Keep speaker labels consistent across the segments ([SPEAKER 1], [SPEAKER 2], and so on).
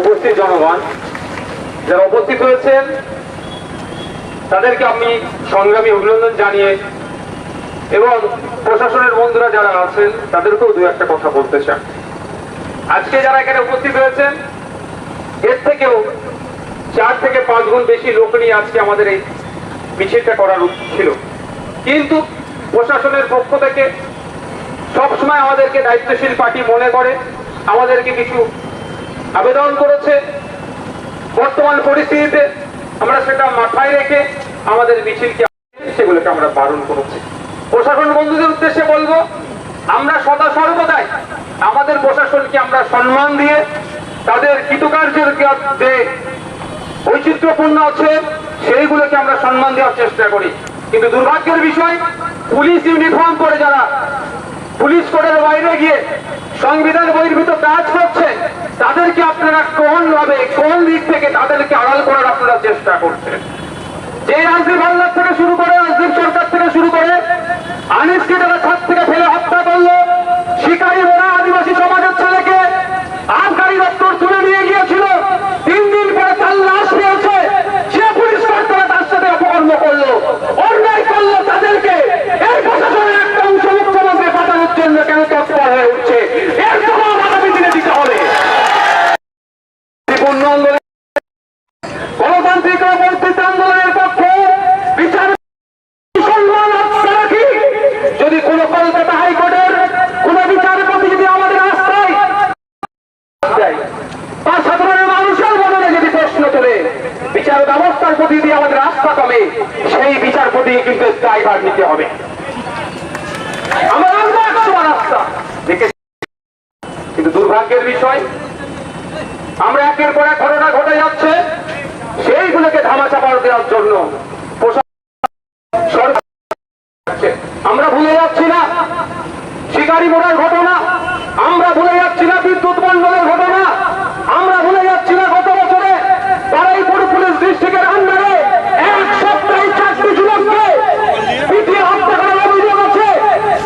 [SPEAKER 1] উপস্থিত জনগণ, যারা উপস্থিত হয়েছেন, তাদেরকে আমি সংগ্রামী অভিনন্দন জানিয়ে এবং প্রশাসনের বন্ধুরা যারা আছেন, তাদেরকেও দু একটা কথা বলতে চান আজকে যারা এখানে উপস্থিত হয়েছেন, এর থেকেও চার থেকে পাঁচ গুণ বেশি লোক নিয়ে আজকে আমাদের এই মিছিলটা করার ছিল। কিন্তু প্রশাসনের পক্ষ থেকে সবসময় আমাদেরকে দায়িত্বশীল পার্টি মনে করে, আমাদেরকে কিছু আবেদন করেছে। বর্তমান পরিস্থিতিতে আমরা সেটা মাথায় রেখে আমাদের মিছিলকে সেগুলোকে আমরা বারণ করেছি। প্রশাসন বন্ধুদের উদ্দেশ্যে বলব, আমরা সদা সর্বদাই আমাদের প্রশাসনকে আমরা সম্মান দিয়ে তাদের কৃতকার্যের যে বৈচিত্র্যপূর্ণ আছে, সেইগুলোকে আমরা সম্মান দেওয়ার চেষ্টা করি। কিন্তু দুর্ভাগ্যের বিষয়, পুলিশ ইউনিফর্ম পরে যারা পুলিশ কোর্টের বাইরে গিয়ে সংবিধান বহির্ভূত কাজ করছে তাদেরকে আপনারা কোন ভাবে, কোন দিক থেকে তাদেরকে আড়াল করার আপনারা চেষ্টা করছেন? যে রাজদীপ হালদার থেকে শুরু করে, রাজদীপ সরকার থেকে শুরু করে আনিসকে তারা ছাদ থেকে ফেলে হত্যা করল শিকারী ওরা আদিবাসী সমাজের ছেলেকে আবগারি দপ্তর তুলে নিয়ে গিয়েছিল তিন দিন পরে তার লাশ পেয়েছে সে পুলিশ কর্তারা তার সাথে অপকর্ম করল অন্যায় করল তাদেরকে এই প্রশাসনের একটা অংশ মুখ্যমন্ত্রী পাঠানোর জন্য কেন তৎপর হয়ে উঠছে এর জবাব আগামী দিনে দিতে হবে পূর্ণ আন্দোলন গণতান্ত্রিক ও বর্ধিত আন্দোলনের পক্ষে বিচার সম্মান আস্থা রাখি যদি কোন কলকাতা হাইকোর্টের কোন বিচারপতি যদি আমাদের আস্থায় দেয়, বা সাধারণ মানুষের মনে যদি প্রশ্ন তোলে বিচার ব্যবস্থার প্রতি যদি আমাদের আস্থা কমে, সেই বিচারপতি কিন্তু দায়ভার নিতে হবে। কিন্তু দুর্ভাগ্যের বিষয়, আমরা একের পর এক ঘটনা ঘটে যাচ্ছে। সেইগুলোকে ধামাচাপা দেওয়ার জন্য। আমরা ভুলে যাচ্ছি না। শিকারি মোড়ার ঘটনা, আমরা ভুলে যাচ্ছি না বিদ্যুৎ মন্ডলের ঘটনা আমরা ভুলে যাচ্ছি না গত বছরে বারাইপুর পুলিশ ডিস্ট্রিক্টের আন্ডারে এক সপ্তাহে চারটি যুবককে পিটিয়ে হত্যা করার অভিযোগ আছে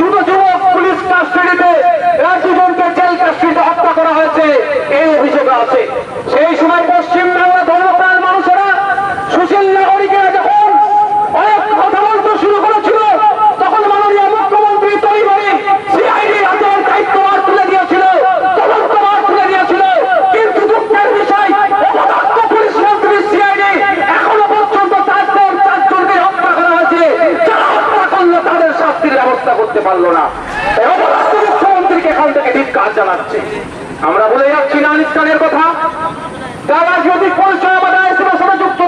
[SPEAKER 1] দুটো যুবক পুলিশ কাস্টাডিতে দুজনকে জেল কাস্টাডিতে হত্যা করা হয়েছে এই অভিযোগ আছে সেই সময় পশ্চিম বাংলা ধর্মপ্রাণ মানুষেরা সুশীল নাগরিকেরা যখন অনেক কথা বলতে শুরু করেছিল তখন মাননীয় মুখ্যমন্ত্রী তৈরি সিআইডি হাতের দায়িত্বভার তুলে দিয়েছিল তদন্তভার তুলে দিয়েছিল কিন্তু দুঃখের বিষয় অপদার্থ পুলিশ মন্ত্রী সিআইডি এখনও পর্যন্ত তাদের চারজনকে হত্যা করা হয়েছে যারা হত্যা করল তাদের শাস্তির ব্যবস্থা করতে পারল না এই অপদার্থ মুখ্যমন্ত্রীকে এখান ধিক্কার আমরা বলে যাচ্ছি কথা। তারা যদি সাথে যুক্ত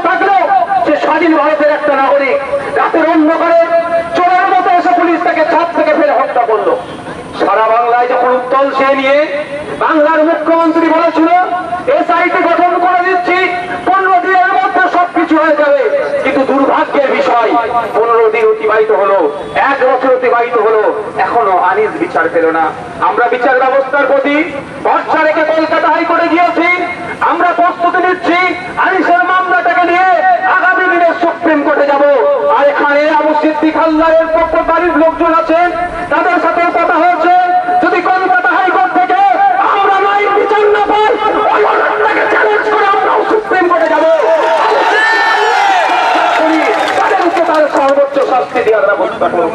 [SPEAKER 1] সে স্বাধীন ভারতের একটা নাগরিক। রাতের অন্ধকারে চোরের মতো এসে পুলিশ তাকে ছাদ থেকে ফেলে হত্যা করল। সারা বাংলায় যখন উত্তল সে নিয়ে বাংলার মুখ্যমন্ত্রী বলেছিল এসআইটি গঠন করে দিচ্ছি পনেরো দিনের মধ্যে সবকিছু হয়ে যাবে কিন্তু দুর্ভাগ্যের বিষয় পনেরো দিন অতিবাহিত হলো এক বছর অতিবাহিত হলো এখনও আনিস বিচার পেল না। আমরা বিচার ব্যবস্থার প্রতি ভরসা রেখে কলকাতা হাইকোর্টে গিয়েছি। আমরা প্রস্তুতি নিচ্ছি। আনিসের মামলাটাকে নিয়ে আগামী দিনে সুপ্রিম কোর্টে যাব। আর এখানে আবু সিদ্দিক হালদারের পক্ষ বাড়ির লোকজন আছেন। তাদের সাথে কথা হয়েছে। যদি কলকাতা হাইকোর্ট থেকে আমরা নাই বিচার না পাই চ্যালেঞ্জ সর্বোচ্চ শাস্তি দেওয়ার ব্যবস্থা করব।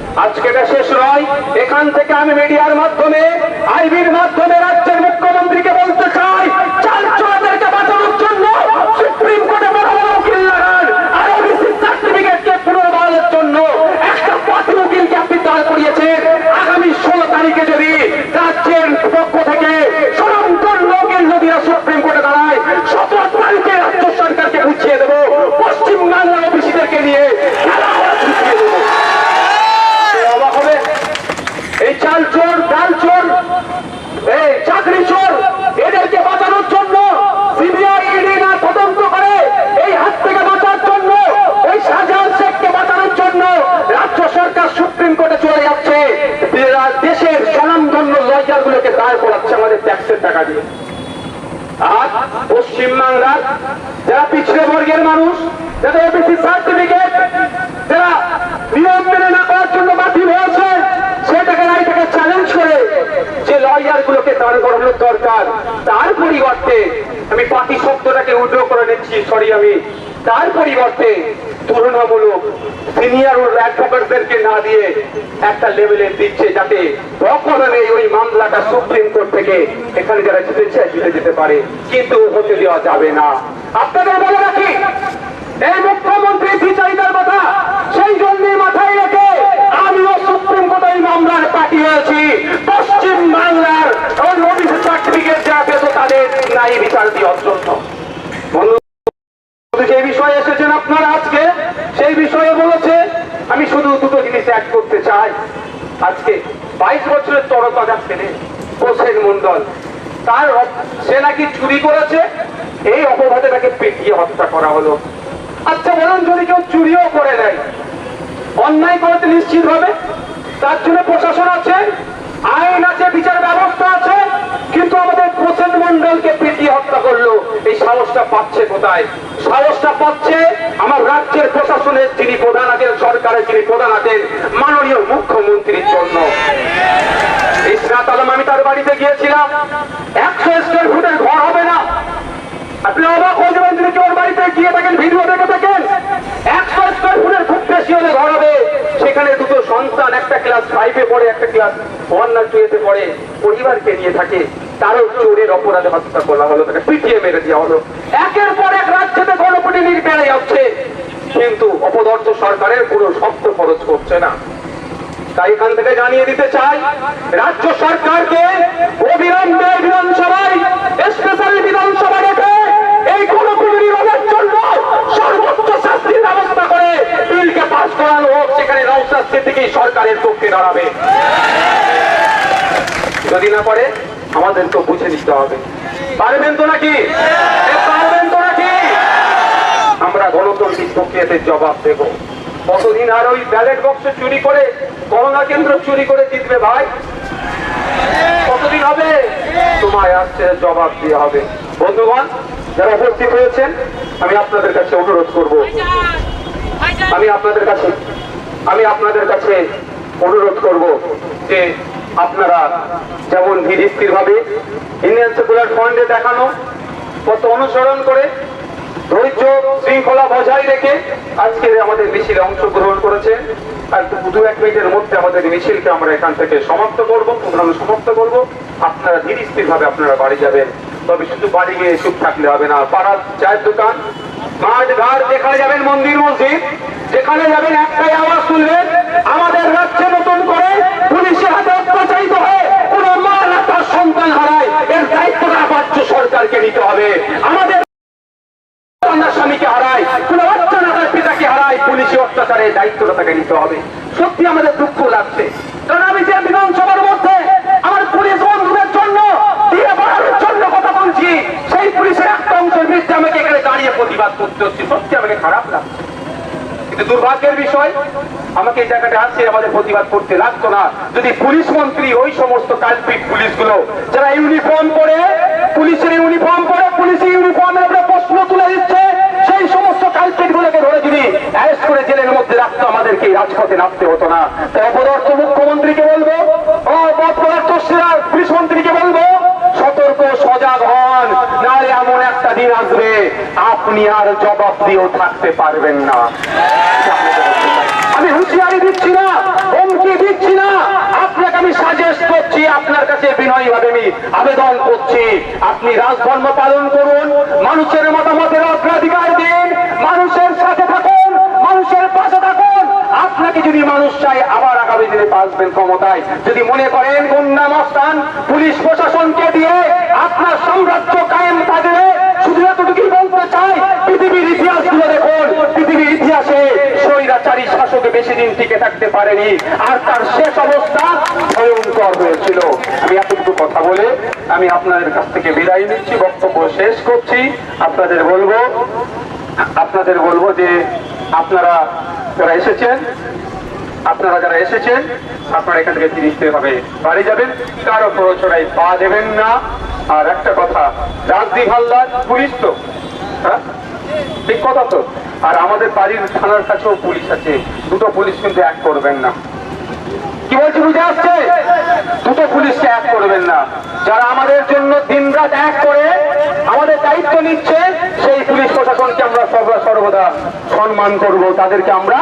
[SPEAKER 1] আজকে এটা শেষ নয় এখান থেকে আমি মিডিয়ার মাধ্যমে আইবির মাধ্যমে রাজ্যের মুখ্যমন্ত্রীকে বলতে চাই চাল চোরাদেরকে বাঁচানোর জন্য সুপ্রিম কোর্টে বড় বড় উকিল লাগান আর ওবিসি সার্টিফিকেটকে পুনর্বহালের জন্য একটা পাতি উকিলকে আপনি দাঁড় করিয়েছেন আগামী ষোলো তারিখে যদি রাজ্যের পক্ষ থেকে সনাতন লোকের নদীরা সুপ্রিম কোর্টে দাঁড়ায় সতেরো তারিখে রাজ্য সরকারকে বুঝিয়ে দেবো পশ্চিম বাংলা ওবিসিদেরকে নিয়ে খেলা আমরা জিতিয়ে দেবো এ অবাক হবে এই চাল চোর ডাল চোর এই চাকরি চোর এদেরকে বাঁচানোর জন্য সিবিআই ইডি না তদন্ত করে এই হাত থেকে বাঁচার জন্য ওই পশ্চিম বাংলার যারা বর্গের মানুষ যারা এপিসি সার্টিফিকেট যারা নিয়ম মেনে না করার জন্য বাতিল হয়েছে, সেটাকে রায়টাকে চ্যালেঞ্জ করে যে লয়ার গুলোকে দাঁড় করানোর দরকার। তার পরিবর্তে আমি পাতি শব্দটাকে উদ্র করে নিচ্ছি সরি আমি। তার পরিবর্তে তুলনামূলক সিনিয়র অ্যাডভোকেটদেরকে না দিয়ে একটা লেভেলে দিচ্ছে যাতে অকরণে ওই মামলাটা সুপ্রিম কোর্ট থেকে এখানে যারা জিতে চায় জিতে যেতে পারে। কিন্তু হতে দেওয়া যাবে না। আপনাদের বলে রাখি, এই মুখ্যমন্ত্রী বিচারিতার কথা সেই জন্যই মাথায় রেখে আমিও সুপ্রিম কোর্টে এই মামলার পার্টি হয়েছি। পশ্চিম বাংলার ওই ওবিসি সার্টিফিকেট যা পেত তাদের নাই বিচার দেওয়ার জন্য বন্ধু শুধু যে বিষয়ে এসেছেন আপনারা আজকে সেই বিষয়ে বলেছে আমি শুধু দুটো জিনিস অ্যাড করতে চাই আজকে বাইশ বছরের তরতাজা ছেলে হোসেন মন্ডল তার সে নাকি চুরি করেছে? এই অপবাদে তাকে পেটিয়ে হত্যা করা হলো। আচ্ছা বলুন, যদি কেউ চুরিও করে নেয় অন্যায় করতে নিশ্চিত হবে? তার জন্য প্রশাসন আছে, আইন আছে, বিচার ব্যবস্থা আছে কিন্তু আমাদের প্রসেন মন্ডলকে পিটিয়ে হত্যা করল। এই সাহসটা পাচ্ছে কোথায়? সাহসটা পাচ্ছে আমার রাজ্যের প্রশাসনের যিনি প্রধান আছেন, সরকারের যিনি প্রধান আছেন, মাননীয় মুখ্যমন্ত্রীর জন্য। ইসরাত আলম, আমি তার বাড়িতে গিয়েছিলাম। একশো স্কোয়ার ফুটের ঘর হবে না। আপনি অবাক হয়ে যাবেন যদি কেউ বাড়িতে গিয়ে থাকেন ভিডিও দেখে থাকেন একশো স্কোয়ার ফুটের খুব বেশি হলে ঘর হবে। সেখানে দুটো সন্তান, একটা ক্লাস ফাইভে পড়ে, একটা ক্লাস ওয়ান না টুয়েতে পড়ে, পরিবারকে নিয়ে থাকে। চোরের অপরাধে হত্যা করা হলো, তাকে পিটিয়ে মেরে দেওয়া হলো। একের পর এক রাজ্যেতে গণপিটিনির বেড়ে যাচ্ছে। কিন্তু অপদর্থ সরকারের কোনো শব্দ খরচ করছে না। তাই এখান থেকে জানিয়ে দিতে চাই, রাজ্য সরকারকে অবিলম্বে বিধানসভায় স্পেশাল বিধানসভা রেখে এই গণকুলি নিরোধের জন্য সর্বোচ্চ শাস্তির ব্যবস্থা করে বিলকে পাশ করানো হোক। সেখানে নৌসাদ সিদ্দিকী সরকারের পক্ষে দাঁড়াবে। যদি না পারে আমাদের তো বুঝে নিতে হবে। পারবেন তো নাকি? পারবেন তো নাকি? আমরা গণতান্ত্রিক প্রক্রিয়াতে জবাব দেব। কতদিন আর ওই ব্যালেট বক্স চুরি করে করোনা কেন্দ্র চুরি করে জিতবে ভাই? কতদিন হবে? তোমায় আসছে জবাব দিয়ে হবে। বন্ধুগণ, যারা উপস্থিত হয়েছেন, আমি আপনাদের কাছে অনুরোধ করব। আমি আপনাদের কাছে, আমি আপনাদের কাছে অনুরোধ করব যে আপনারা যেমন ধীর ভাবে ইন্ডিয়ান সেকুলার ফ্রন্টে দেখানো, কত অনুসরণ করে ধৈর্য শৃঙ্খলা বজায় রেখে আজকের আমাদের মিছিলে অংশগ্রহণ করেছে আর দু এক মিনিটের মধ্যে আমাদের মিছিলকে আমরা এখান থেকে সমাপ্ত করব প্রোগ্রাম সমাপ্ত করব। আপনারা ধীর ভাবে আপনারা বাড়ি যাবেন। তবে শুধু বাড়ি গিয়ে চুপ থাকলে হবে না। পাড়ার চায়ের দোকান, মাঠ, ঘাট, যেখানে যাবেন মন্দির, মসজিদ, যেখানে যাবেন একটাই আওয়াজ তুলবেন, আমাদের রাজ্যে নতুন করে পুলিশের হাতে অত্যাচারিত হয়ে কোন মা না তার সন্তান হারায়, এর দায়িত্বটা রাজ্য সরকারকে নিতে হবে। আমাদের স্বামীকে হারায়, কোন বাচ্চা পিতাকে হারায়, পুলিশি অত্যাচারের দায়িত্বটা তাকে নিতে হবে। সত্যি আমাদের দুঃখ লাগছে। কারণ আমি যে বিধানসভার মধ্যে আমার পুলিশ বন্ধুদের জন্য দিয়ে বাড়ানোর জন্য কথা বলছি, সেই পুলিশের একটা অংশের বিরুদ্ধে আমাকে এখানে দাঁড়িয়ে প্রতিবাদ করতে হচ্ছে। সত্যি আমাকে খারাপ লাগছে। কিন্তু দুর্ভাগ্যের বিষয় আমাকে এই জায়গাটা আসছে আমাদের প্রতিবাদ করতে লাগতো না। যদি পুলিশ মন্ত্রী ওই সমস্ত কালপিট পুলিশগুলো, যারা ইউনিফর্ম পরে, পুলিশের ইউনিফর্ম পরে পুলিশের ইউনিফর্মের উপরে প্রশ্ন তুলে দিচ্ছে, সেই সমস্ত কালপিট গুলোকে ধরে যদি অ্যারেস্ট করে জেলের মধ্যে রাখতো, আমাদেরকে এই রাজপথে নামতে হতো না। তাই অপদার্থ মুখ্যমন্ত্রীকে বলব, অপদার্থ পুলিশ মন্ত্রীকে বলব, সতর্ক, সজাগ হন, নাহলে এমন একটা দিন আসবে, আপনি আর জবাব দিয়েও থাকতে পারবেন না। আমি হুঁশিয়ারি দিচ্ছি না, হুমকি দিচ্ছি না। আপনাকে আমি সাজেস্ট করছি, আপনার কাছে বিনয়ী ভাবে আমি আবেদন করছি। আপনি রাজধর্ম পালন করুন, মানুষের মতামতের অগ্রাধিকার দিন, মানুষের সাথে থাকুন, মানুষের পাশে থাকুন। আপনাকে যদি মানুষ চায়, আবার আগামী দিনে আসবেন ক্ষমতায়। যদি মনে করেন গুন্ডা মস্তান, পুলিশ প্রশাসনকে দিয়ে আপনার সাম্রাজ্য কায়েম থাকবে শুধু এতটুকুই বলতে চাই, পৃথিবীর ইতিহাস দেখুন, পৃথিবীর ইতিহাসে স্বৈরাচারী শাসক বেশি দিন টিকে থাকতে পারেনি। আর তার শেষ অবস্থা ভয়ঙ্কর হয়েছিল। আমি এতটুকু কথা বলে আমি আপনাদের কাছ থেকে বিদায় নিচ্ছি, বক্তব্য শেষ করছি। আপনাদের বলব আপনাদের বলব যে আপনারা যারা এসেছেন, আপনারা যারা এসেছেন, আপনারা এখান থেকে তিরিশ ভাবে বাড়ি যাবেন। কারও প্ররোচনায় পা দেবেন না। আর একটা কথা, রাজদীপ হালদার পুলিশ তো? হ্যাঁ? ঠিক কথা তো? আর আমাদের বাড়ির থানার কাছেও পুলিশ আছে। দুটো পুলিশ কিন্তু এক করবেন না। কি বলছি, বুঝে আসছে? দুটো পুলিশকে এক করবেন না। যারা আমাদের জন্য দিন রাত এক করে আমাদের দায়িত্ব নিচ্ছে সেই পুলিশ প্রশাসনকে আমরা সর্বদা সর্বদা সম্মান করব। তাদেরকে আমরা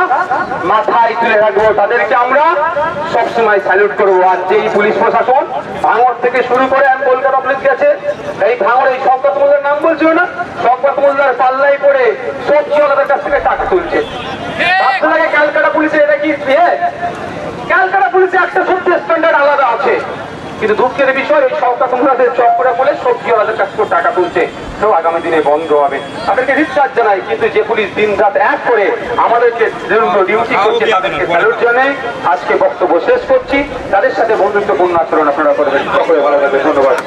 [SPEAKER 1] মাথায় তুলে রাখব। তাদেরকে আমরা সবসময় স্যালুট করব। আর যেই পুলিশ প্রশাসন ভাঙর থেকে শুরু করে আমি কলকাতা পুলিশ গেছে, এই ভাঙর, এই শওকত মোল্লার নাম বলছিল না? শওকত মোল্লার পাল্লাই পড়ে সবজিওয়ালাদের কাছ থেকে টাকা তুলছে। আপনাকে ক্যালকাটা পুলিশে এটা কি ক্যালকাটা পুলিশে একটা সত্যি স্ট্যান্ডার্ড আলাদা কিন্তু দুঃখের বিষয় এই সরকার তোমরাদের চক্করে বলে সবজিওয়ালাদের কাছ থেকে টাকা তুলছে। সেও আগামী দিনে বন্ধ হবে। তাদেরকে রিচার্জ জানাই কিন্তু যে পুলিশ দিন রাত এক করে আমাদেরকে ডিউটি করছে তাদেরকে স্যালুট জানাই। আজকে বক্তব্য শেষ করছি। তাদের সাথে বন্ধুত্বপূর্ণ আচরণ আপনারা করবেন। সকলে ভালো থাকবে ধন্যবাদ।